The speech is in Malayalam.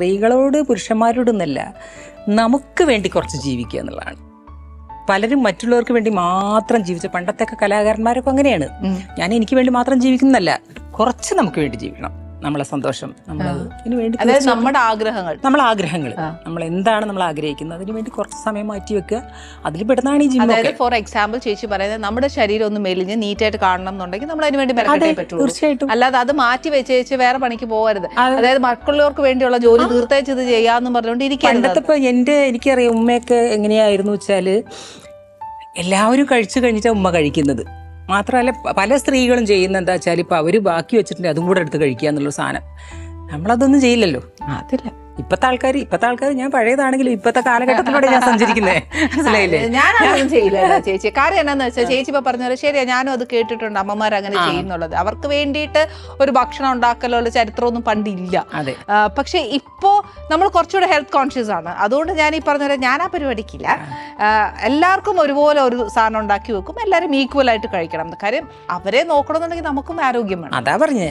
സ്ത്രീകളോട് പുരുഷന്മാരോടൊന്നല്ല നമുക്ക് വേണ്ടി കുറച്ച് ജീവിക്കുക എന്നുള്ളതാണ്. പലരും മറ്റുള്ളവർക്ക് വേണ്ടി മാത്രം ജീവിച്ച പണ്ടത്തെ കലാകാരന്മാരൊക്കെ അങ്ങനെയാണ്. ഞാൻ എനിക്ക് വേണ്ടി മാത്രം ജീവിക്കുന്നതല്ല കുറച്ച് നമുക്ക് വേണ്ടി ജീവിക്കണം. നമ്മളെ സന്തോഷം നമ്മൾ വേണ്ടി അതായത് നമ്മുടെ ആഗ്രഹങ്ങൾ. നമ്മളെ ആഗ്രഹങ്ങൾ നമ്മൾ എന്താണ് നമ്മൾ ആഗ്രഹിക്കുന്നത്? അതിന് വേണ്ടി കുറച്ച് സമയം മാറ്റി വെക്കുക. അതിൽ പെടുന്നതാണ് ഈ ജിമ്മൊക്കെ അതായത് ഫോർ എക്സാമ്പിൾ ചേച്ചി പറയുന്നത് നമ്മുടെ ശരീരം ഒന്ന് മെലിഞ്ഞ് നീറ്റായിട്ട് കാണണം എന്നുണ്ടെങ്കിൽ നമ്മൾ അതിന് വേണ്ടി മെനക്കെട്ടേ പറ്റുള്ളൂ. തീർച്ചയായിട്ടും. അല്ലാതെ അത് മാറ്റി വെച്ച് വെച്ച് വേറെ പണിക്ക് പോകരുത്. അതായത് മക്കളുള്ളവർക്ക് വേണ്ടിയുള്ള ജോലി തീർത്തേച്ച് ഇത് ചെയ്യാന്ന് പറഞ്ഞുകൊണ്ട് ഇരിക്കരുത് പണ്ടത്തെ എന്റെ എന്റെ എനിക്കറിയാം ഉമ്മയൊക്കെ എങ്ങനെയായിരുന്നു വെച്ചാൽ എല്ലാവരും കഴിച്ചു കഴിഞ്ഞിട്ടാണ് ഉമ്മ കഴിക്കുന്നത്. മാത്രമല്ല പല സ്ത്രീകളും ചെയ്യുന്ന എന്താ വെച്ചാൽ ഇപ്പോൾ അവർ ബാക്കി വെച്ചിട്ടുണ്ടെങ്കിൽ അതും കൂടെ എടുത്ത് കഴിക്കുക എന്നുള്ള സാധനം. നമ്മളതൊന്നും ചെയ്യില്ലല്ലോ. അതില്ല. ഇപ്പത്തെ ആൾക്കാർ ഇപ്പത്തെ ആൾക്കാർ ഞാൻ പഴയതാണെങ്കിലും ഇപ്പത്തെ കാലഘട്ടത്തിലൂടെ ഞാൻ സഞ്ചരിക്കുന്നേ. മനസ്സിലായില്ലേ? ഞാൻ അതൊന്നും ചെയ്യില്ല ചേച്ചി. കാര്യം എന്നാന്ന് വെച്ചാൽ ചേച്ചി ഇപ്പൊ പറഞ്ഞത് ശരിയാ ഞാനും അത് കേട്ടിട്ടുണ്ട് അമ്മമാർ അങ്ങനെ ചെയ്യുന്നുള്ളത്. അവർക്ക് വേണ്ടിയിട്ട് ഒരു ഭക്ഷണം ഉണ്ടാക്കലുള്ള ചരിത്രമൊന്നും പണ്ടില്ല. പക്ഷെ ഇപ്പോ നമ്മൾ കുറച്ചുകൂടെ ഹെൽത്ത് കോൺഷ്യസ് ആണ്. അതുകൊണ്ട് ഞാൻ ഈ പറഞ്ഞ പോലെ ഞാൻ ആ പരിപാടിക്കില്ല. എല്ലാവർക്കും ഒരുപോലെ ഒരു സാധനം ഉണ്ടാക്കി വെക്കും. എല്ലാവരും ഈക്വൽ ആയിട്ട് കഴിക്കണം. കാര്യം അവരെ നോക്കണമെന്നുണ്ടെങ്കിൽ നമുക്കും ആരോഗ്യം വേണം. അതാ പറഞ്ഞേ.